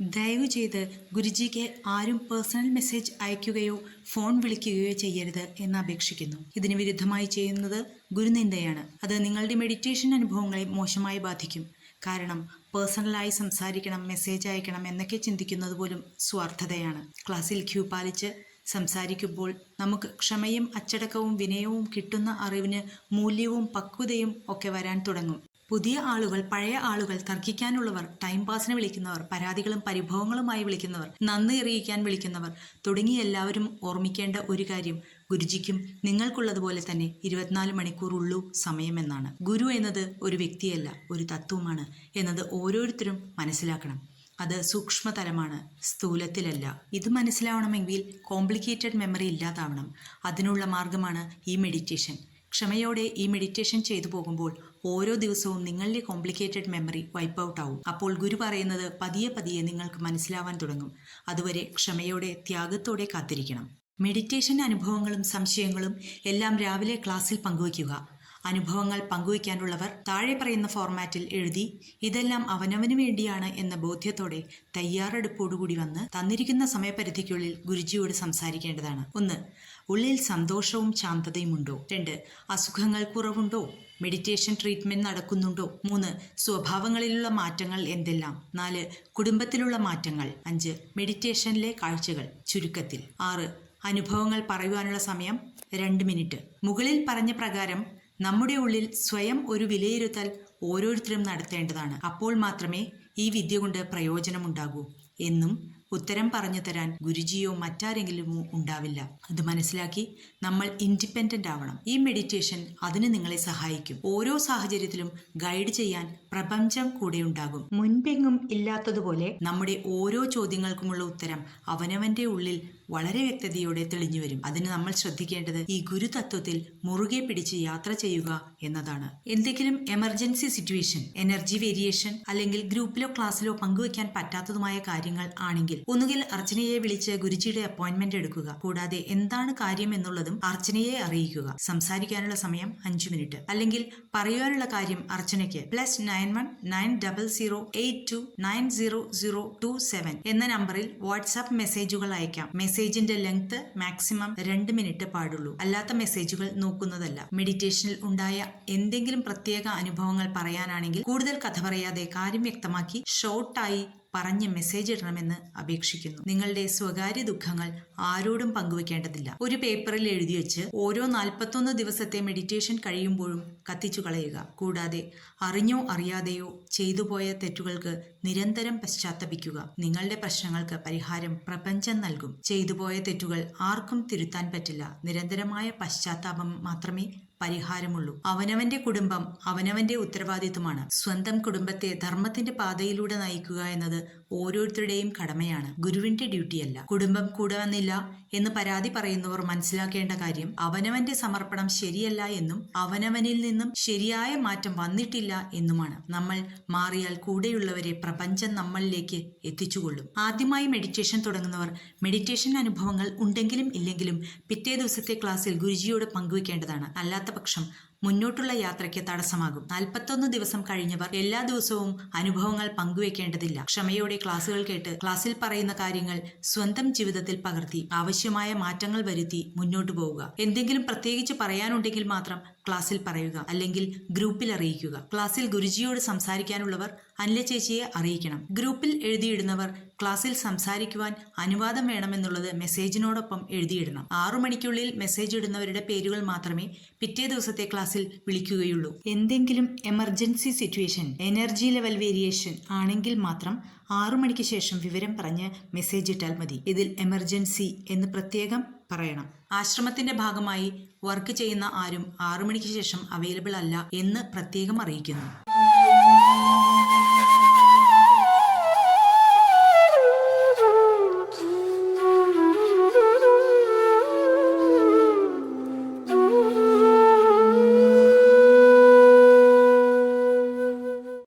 ദയവ് ചെയ്ത് ഗുരുജിക്ക് ആരും പേഴ്സണൽ മെസ്സേജ് അയക്കുകയോ ഫോൺ വിളിക്കുകയോ ചെയ്യരുത് എന്ന് അപേക്ഷിക്കുന്നു. ഇതിന് വിരുദ്ധമായി ചെയ്യുന്നത് ഗുരുനിന്ദയാണ്. അത് നിങ്ങളുടെ മെഡിറ്റേഷൻ അനുഭവങ്ങളെ മോശമായി ബാധിക്കും. കാരണം പേഴ്സണലായി സംസാരിക്കണം മെസ്സേജ് അയക്കണം എന്നൊക്കെ ചിന്തിക്കുന്നത് പോലും സ്വാർത്ഥതയാണ്. ക്ലാസ്സിൽ ക്യൂ പാലിച്ച് സംസാരിക്കുമ്പോൾ നമുക്ക് ക്ഷമയും അച്ചടക്കവും വിനയവും കിട്ടുന്ന അറിവിന് മൂല്യവും പക്വതയും ഒക്കെ വരാൻ തുടങ്ങും. പുതിയ ആളുകൾ പഴയ ആളുകൾ തർക്കിക്കാനുള്ളവർ ടൈം പാസിന് വിളിക്കുന്നവർ പരാതികളും പരിഭവങ്ങളുമായി വിളിക്കുന്നവർ നന്ദി അറിയിക്കാൻ വിളിക്കുന്നവർ തുടങ്ങി എല്ലാവരും ഓർമ്മിക്കേണ്ട ഒരു കാര്യം ഗുരുജിക്കും നിങ്ങൾക്കുള്ളതുപോലെ തന്നെ ഇരുപത്തിനാല് മണിക്കൂർ ഉള്ളൂ സമയമെന്നാണ് ഗുരു എന്നത് ഒരു വ്യക്തിയല്ല ഒരു തത്വമാണ് എന്നത് ഓരോരുത്തരും മനസ്സിലാക്കണം. അത് സൂക്ഷ്മതലമാണ് സ്ഥൂലത്തിലല്ല. ഇത് മനസ്സിലാവണമെങ്കിൽ കോംപ്ലിക്കേറ്റഡ് മെമ്മറി ഇല്ലാതാവണം. അതിനുള്ള മാർഗമാണ് ഈ മെഡിറ്റേഷൻ ക്ഷമയോടെ ഈ മെഡിറ്റേഷൻ ചെയ്തു പോകുമ്പോൾ ഓരോ ദിവസവും നിങ്ങളുടെ കോംപ്ലിക്കേറ്റഡ് മെമ്മറി വൈപ്പ് ഔട്ട് ആവും. അപ്പോൾ ഗുരു പറയുന്നത് പതിയെ പതിയെ നിങ്ങൾക്ക് മനസ്സിലാവാൻ തുടങ്ങും. അതുവരെ ക്ഷമയോടെ ത്യാഗത്തോടെ കാത്തിരിക്കണം. മെഡിറ്റേഷൻ അനുഭവങ്ങളും സംശയങ്ങളും എല്ലാം രാവിലെ ക്ലാസ്സിൽ പങ്കുവയ്ക്കുക. അനുഭവങ്ങൾ പങ്കുവയ്ക്കാനുള്ളവർ താഴെ പറയുന്ന ഫോർമാറ്റിൽ എഴുതി ഇതെല്ലാം അവനവന് വേണ്ടിയാണ് എന്ന ബോധ്യത്തോടെ തയ്യാറെടുപ്പോടുകൂടി വന്ന് തന്നിരിക്കുന്ന സമയപരിധിക്കുള്ളിൽ ഗുരുജിയോട് സംസാരിക്കേണ്ടതാണ്. ഒന്ന് ഉള്ളിൽ സന്തോഷവും ശാന്തതയും ഉണ്ടോ രണ്ട് അസുഖങ്ങൾ കുറവുണ്ടോ? മെഡിറ്റേഷൻ ട്രീറ്റ്മെന്റ് നടക്കുന്നുണ്ടോ? മൂന്ന് സ്വഭാവങ്ങളിലുള്ള മാറ്റങ്ങൾ എന്തെല്ലാം? നാല് കുടുംബത്തിലുള്ള മാറ്റങ്ങൾ. അഞ്ച് മെഡിറ്റേഷനിലെ കാഴ്ചകൾ. ചുരുക്കത്തിൽ. ആറ് അനുഭവങ്ങൾ പറയുവാനുള്ള സമയം. രണ്ട് മിനിറ്റ്. മുകളിൽ പറഞ്ഞ പ്രകാരം നമ്മുടെ ഉള്ളിൽ സ്വയം ഒരു വിലയിരുത്തൽ ഓരോരുത്തരും നടത്തേണ്ടതാണ്. അപ്പോൾ മാത്രമേ ഈ വിദ്യ കൊണ്ട് പ്രയോജനമുണ്ടാകൂ. എന്നും ഉത്തരം പറഞ്ഞു തരാൻ ഗുരുജിയോ മറ്റാരെങ്കിലുമോ ഉണ്ടാവില്ല. അത് മനസ്സിലാക്കി നമ്മൾ ഇൻഡിപെൻഡന്റ് ആവണം. ഈ മെഡിറ്റേഷൻ അതിന് നിങ്ങളെ സഹായിക്കും. ഓരോ സാഹചര്യത്തിലും ഗൈഡ് ചെയ്യാൻ പ്രപഞ്ചം കൂടെ ഉണ്ടാകും. മുൻപെങ്ങും ഇല്ലാത്തതുപോലെ നമ്മുടെ ഓരോ ചോദ്യങ്ങൾക്കുമുള്ള ഉത്തരം അവനവന്റെ ഉള്ളിൽ വളരെ വ്യക്തതയോടെ തെളിഞ്ഞു വരും. അതിന് നമ്മൾ ശ്രദ്ധിക്കേണ്ടത് ഈ ഗുരുതത്വത്തിൽ മുറുകെ പിടിച്ച് യാത്ര ചെയ്യുക എന്നതാണ്. എന്തെങ്കിലും എമർജൻസി സിറ്റുവേഷൻ എനർജി വേരിയേഷൻ അല്ലെങ്കിൽ ഗ്രൂപ്പിലോ ക്ലാസ്സിലോ പങ്കുവയ്ക്കാൻ പറ്റാത്തതുമായ കാര്യങ്ങൾ ആണെങ്കിൽ ഒന്നുകിൽ അർച്ചനയെ വിളിച്ച് ഗുരുജിയുടെ അപ്പോയിന്റ്മെന്റ് എടുക്കുക. കൂടാതെ എന്താണ് കാര്യം എന്നുള്ളതും അർച്ചനയെ അറിയിക്കുക. സംസാരിക്കാനുള്ള സമയം അഞ്ചു മിനിറ്റ്. അല്ലെങ്കിൽ പറയാനുള്ള കാര്യം അർച്ചനയ്ക്ക് plus nine one nine double zero eight two nine zero zero two seven എന്ന നമ്പറിൽ വാട്സാപ്പ് മെസ്സേജുകൾ അയക്കാം. മെസ്സേജിന്റെ ലെങ്ത് മാക്സിമം രണ്ട് മിനിറ്റ് പാടുള്ളൂ. അല്ലാത്ത മെസ്സേജുകൾ നോക്കുന്നതല്ല. മെഡിറ്റേഷനിൽ ഉണ്ടായ എന്തെങ്കിലും പ്രത്യേക അനുഭവങ്ങൾ പറയാനാണെങ്കിൽ കൂടുതൽ കഥ പറയാതെ കാര്യം വ്യക്തമാക്കി ഷോർട്ടായി പറഞ്ഞ് മെസ്സേജ് ഇടണമെന്ന് അപേക്ഷിക്കുന്നു. നിങ്ങളുടെ സ്വകാര്യ ദുഃഖങ്ങൾ ആരോടും പങ്കുവെക്കേണ്ടതില്ല. ഒരു പേപ്പറിൽ എഴുതി വെച്ച് ഓരോ നാൽപ്പത്തൊന്ന് ദിവസത്തെ മെഡിറ്റേഷൻ കഴിയുമ്പോഴും കത്തിച്ചു കളയുക. കൂടാതെ അറിഞ്ഞോ അറിയാതെയോ ചെയ്തുപോയ തെറ്റുകൾക്ക് നിരന്തരം പശ്ചാത്തപിക്കുക. നിങ്ങളുടെ പ്രശ്നങ്ങൾക്ക് പരിഹാരം പ്രപഞ്ചം നൽകും. ചെയ്തുപോയ തെറ്റുകൾ ആർക്കും തിരുത്താൻ പറ്റില്ല. നിരന്തരമായ പശ്ചാത്താപം മാത്രമേ പരിഹാരമുള്ളൂ. അവനവന്റെ കുടുംബം അവനവന്റെ ഉത്തരവാദിത്വമാണ്. സ്വന്തം കുടുംബത്തെ ധർമ്മത്തിന്റെ പാതയിലൂടെ നയിക്കുക എന്നത് ഓരോരുത്തരുടെയും കടമയാണ്. ഗുരുവിന്റെ ഡ്യൂട്ടിയല്ല കുടുംബം കൂടെ വന്നില്ല എന്ന് പരാതി പറയുന്നവർ മനസ്സിലാക്കേണ്ട കാര്യം അവനവന്റെ സമർപ്പണം ശരിയല്ല എന്നും അവനവനിൽ നിന്നും ശരിയായ മാറ്റം വന്നിട്ടില്ല എന്നുമാണ്. നമ്മൾ മാറിയാൽ കൂടെയുള്ളവരെ പ്രപഞ്ചം നമ്മളിലേക്ക് എത്തിച്ചുകൊള്ളും. ആദ്യമായി മെഡിറ്റേഷൻ തുടങ്ങുന്നവർ മെഡിറ്റേഷൻ അനുഭവങ്ങൾ ഉണ്ടെങ്കിലും ഇല്ലെങ്കിലും പിറ്റേ ദിവസത്തെ ക്ലാസ്സിൽ ഗുരുജിയോട് പങ്കുവെക്കേണ്ടതാണ്. അല്ലാത്ത പക്ഷം മുന്നോട്ടുള്ള യാത്രയ്ക്ക് തടസ്സമാകും. നാൽപ്പത്തൊന്ന് ദിവസം കഴിഞ്ഞവർ എല്ലാ ദിവസവും അനുഭവങ്ങൾ പങ്കുവെക്കേണ്ടതില്ല. ക്ഷമയോടെ ക്ലാസുകൾ കേട്ട് ക്ലാസ്സിൽ പറയുന്ന കാര്യങ്ങൾ സ്വന്തം ജീവിതത്തിൽ പകർത്തി ആവശ്യമായ മാറ്റങ്ങൾ വരുത്തി മുന്നോട്ടു പോവുക. എന്തെങ്കിലും പ്രത്യേകിച്ച് പറയാനുണ്ടെങ്കിൽ മാത്രം ക്ലാസ്സിൽ പറയുക അല്ലെങ്കിൽ ഗ്രൂപ്പിൽ അറിയിക്കുക. ക്ലാസ്സിൽ ഗുരുജിയോട് സംസാരിക്കാനുള്ളവർ അനില ചേച്ചിയെ അറിയിക്കണം. ഗ്രൂപ്പിൽ എഴുതിയിടുന്നവർ ക്ലാസ്സിൽ സംസാരിക്കുവാൻ അനുവാദം വേണമെന്നുള്ളത് മെസ്സേജിനോടൊപ്പം എഴുതിയിടണം. ആറു മണിക്കുള്ളിൽ മെസ്സേജ് ഇടുന്നവരുടെ പേരുകൾ മാത്രമേ പിറ്റേ ദിവസത്തെ ക്ലാസ്സിൽ വിളിക്കുകയുള്ളൂ. എന്തെങ്കിലും emergency situation energy level variation ആണെങ്കിൽ മാത്രം ആറു മണിക്ക് ശേഷം വിവരം പറഞ്ഞ് മെസ്സേജ് ഇട്ടാൽ മതി. ഇതിൽ എമർജൻസി എന്ന് പ്രത്യേകം പറയണം. ആശ്രമത്തിന്റെ ഭാഗമായി വർക്ക് ചെയ്യുന്ന ആരും ആറു മണിക്ക് ശേഷം അവൈലബിൾ അല്ല എന്ന് പ്രത്യേകം അറിയിക്കുന്നു.